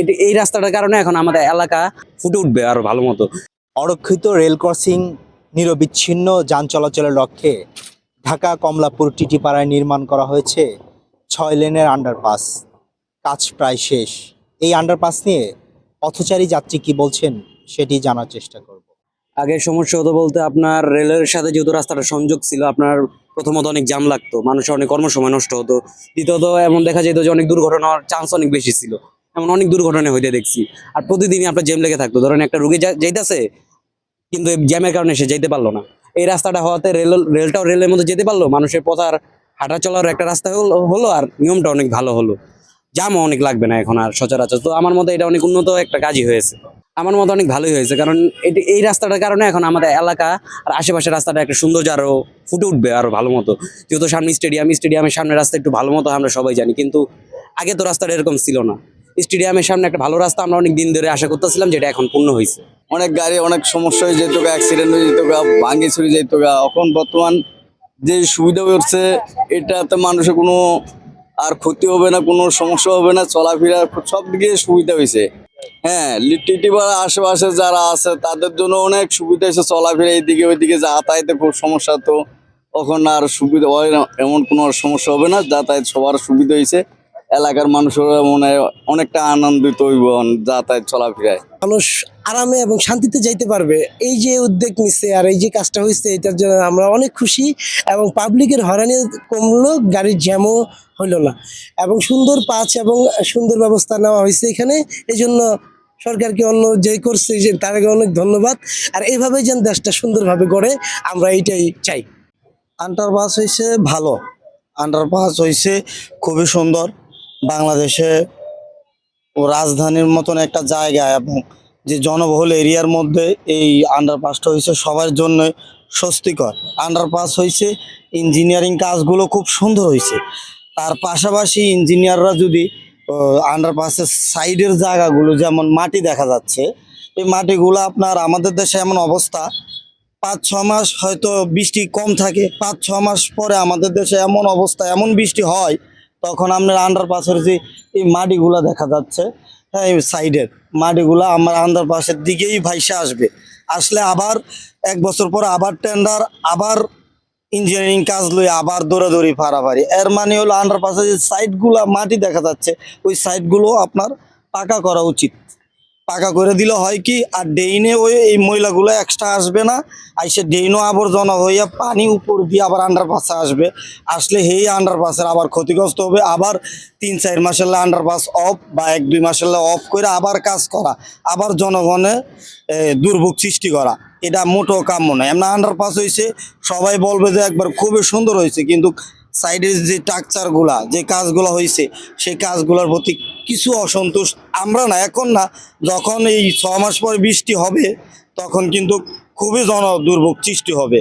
এটি এই রাস্তাটার কারণে এখন আমাদের এলাকা ফুটে উঠবে আরও ভালো মতো। অরক্ষিত রেল ক্রসিং নিরবিচ্ছিন্ন যান চলাচলের লক্ষ্যে ঢাকা কমলাপুর টিটিপাড়ায় নির্মাণ করা হয়েছে ছয় লেনের আন্ডারপাস। কাজ প্রায় শেষ। এই আন্ডারপাস নিয়ে পথচারী যাত্রী কি বলছেন সেটি জানার চেষ্টা করব। আগে সমস্যা হতো বলতে আপনার রেলের সাথে যেহেতু রাস্তাটা সংযোগ ছিল আপনার প্রথমত অনেক জাম লাগতো মানুষের অনেক কর্মসময় নষ্ট হতো। দ্বিতীয়ত এমন দেখা যেত যে অনেক দুর্ঘটনার চান্স অনেক বেশি ছিল। এমন অনেক দুর্ঘটনা হইতে দেখছি। আর প্রতিদিনই আপনার জ্যাম লেগে থাকতো। ধরেন একটা রুগী যাইতেছে, কিন্তু জ্যামের কারণে সে যেতে পারল না। এই রাস্তাটা হওয়াতে রেল, রেলটাও রেলের মধ্যে যেতে পারল। মানুষের পথ আর হাঁটা চলার একটা রাস্তা হলো হলো আর নিয়মটা অনেক ভালো হলো। জামও অনেক লাগবে না এখন আর সচরাচর। তো আমার মতে এটা অনেক উন্নত একটা কাজই হয়েছে। আমার মতে অনেক ভালোই হয়েছে। কারণ এটি, এই রাস্তাটার কারণে এখন আমাদের এলাকা আর আশেপাশের রাস্তাটা একটা সৌন্দর্য আরও ফুটে উঠবে আরও ভালো মতো। যেহেতু সামনে স্টেডিয়াম স্টেডিয়ামের সামনে রাস্তা একটু ভালো মতো আমরা সবাই জানি। কিন্তু আগে তো রাস্তাটা এরকম ছিল না। স্টেডিয়ামের সামনে একটা ভালো রাস্তা আমরা অনেক দিন ধরে আশা করতেছিলাম, যেটা এখন পূর্ণ হয়েছে। অনেক গাড়ি, অনেক সমস্যা হয়ে যেত অ্যাক্সিডেন্ট হয়ে যেত ভাঙ্গি ছুড়ে যেত এখন বর্তমান যে সুবিধা হচ্ছে, এটাতে মানুষের কোনো আর ক্ষতি হবে না, কোনো সমস্যা হবে না, চলাফেরা সব দিকে সুবিধা হয়েছে। হ্যাঁ টিটিপাড়া আশেপাশে যারা আছে, তাদের জন্য অনেক সুবিধা হয়েছে চলাফেরা, এইদিকে ওইদিকে যাতায়াতে খুব সমস্যা তো। তখন আর সুবিধা হয় না, এমন কোনো সমস্যা হবে না, যাতায়াত সবার সুবিধা হয়েছে। এলাকার মানুষেরা মনে হয় অনেকটা আনন্দিত হইব যাতায়াত চলাফেরায়। মানুষ আরামে এবং শান্তিতে যাইতে পারবে। এই যে উদ্যোগ নিচ্ছে আর এই যে কাজটা হয়েছে এটার জন্য আমরা অনেক খুশি এবং পাবলিকের হরানি কমলো গাড়ির জ্যামও হলো না। এবং সুন্দর পাঁচ এবং সুন্দর ব্যবস্থা নেওয়া হয়েছে এখানে। এই জন্য সরকারকে অন্য যে করছে যে তাদেরকে অনেক ধন্যবাদ। আর এইভাবে যেন দেশটা সুন্দরভাবে গড়ে আমরা এইটাই চাই। আন্ডারপাস হয়েছে ভালো। আন্ডারপাস হয়েছে খুবই সুন্দর। বাংলাদেশে রাজধানীর মতন একটা জায়গা এবং যে জনবহুল এরিয়ার মধ্যে এই আন্ডারপাসটা হয়েছে সবার জন্য স্বস্তিকর। আন্ডারপাস হয়েছে ইঞ্জিনিয়ারিং কাজগুলো খুব সুন্দর হয়েছে। তার পাশাপাশি ইঞ্জিনিয়াররা যদি আন্ডারপাসের সাইডের জায়গাগুলো যেমন মাটি দেখা যাচ্ছে, এই মাটিগুলো আপনার আমাদের দেশে এমন অবস্থা, পাঁচ, ছ মাস হয়তো বৃষ্টি কম থাকে, পাঁচ, ছ মাস পরে আমাদের দেশে এমন অবস্থা, এমন বৃষ্টি হয় তখন আপনার আন্ডারপাসের যে এই মাটিগুলা দেখা যাচ্ছে হ্যাঁ এই সাইডের মাটিগুলা আমার আন্ডারপাসের দিকেই ভাইসা আসবে। আসলে আবার এক বছর পর আবার টেন্ডার আবার ইঞ্জিনিয়ারিং কাজ লই আবার দৌড়াদৌড়ি ফাড়াফাড়ি। এর মানে হলো আন্ডারপাসের যে সাইডগুলা মাটি দেখা যাচ্ছে, ওই সাইডগুলো আপনার পাকা করা উচিত। পাকা করে দিলে হয় কি, আর ডেইনে ওই এই ময়লাগুলো এক্সট্রা আসবে না। আইসে ডেইনও আবর্জনা হইয়া পানি উপর দিয়ে আবার আন্ডারপাসে আসবে। আসলে সেই আন্ডারপাসের আবার ক্ষতিগ্রস্ত হবে। আবার তিন চার মাসের আন্ডারপাস অফ বা এক দুই মাসের অফ করে আবার কাজ করা, আবার জনগণে দুর্ভোগ সৃষ্টি করা। এটা মোটো কাম্য নয়। এমন আন্ডারপাস হয়েছে সবাই বলবে যে একবার খুবই সুন্দর হয়েছে কিন্তু সাইডের যে স্ট্রাকচারগুলা যে কাজগুলো হয়েছে সেই কাজগুলোর প্রতি কিছু অসন্তোষ। আমরা না, এখন না, যখন এই ছ মাস পর বৃষ্টি হবে, তখন কিন্তু খুবই জন দুর্ভোগ সৃষ্টি হবে।